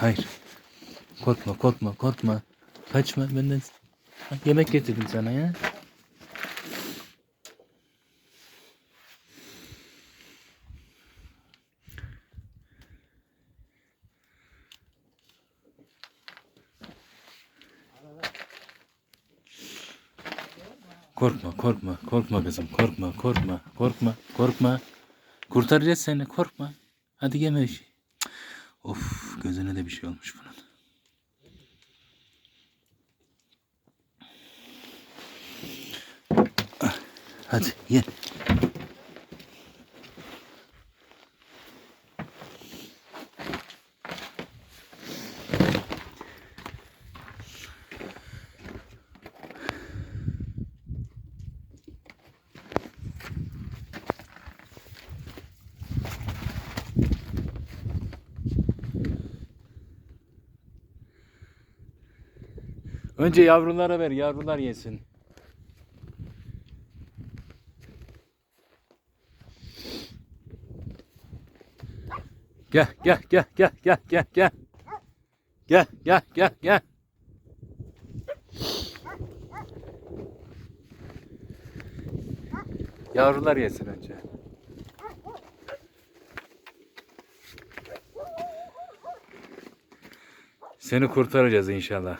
Hayır. Korkma korkma korkma. Kaçma benden. Yemek getirdim sana ya. Korkma korkma korkma kızım korkma korkma korkma korkma. Kurtaracağız seni korkma. Hadi yeme. Cık. Of gözüne de bir şey olmuş bunun. Hadi ye. Önce yavrulara ver, yavrular yesin. Gel, gel, gel, gel, gel, gel, gel. Gel, gel, gel, gel. Yavrular yesin önce. Seni kurtaracağız inşallah.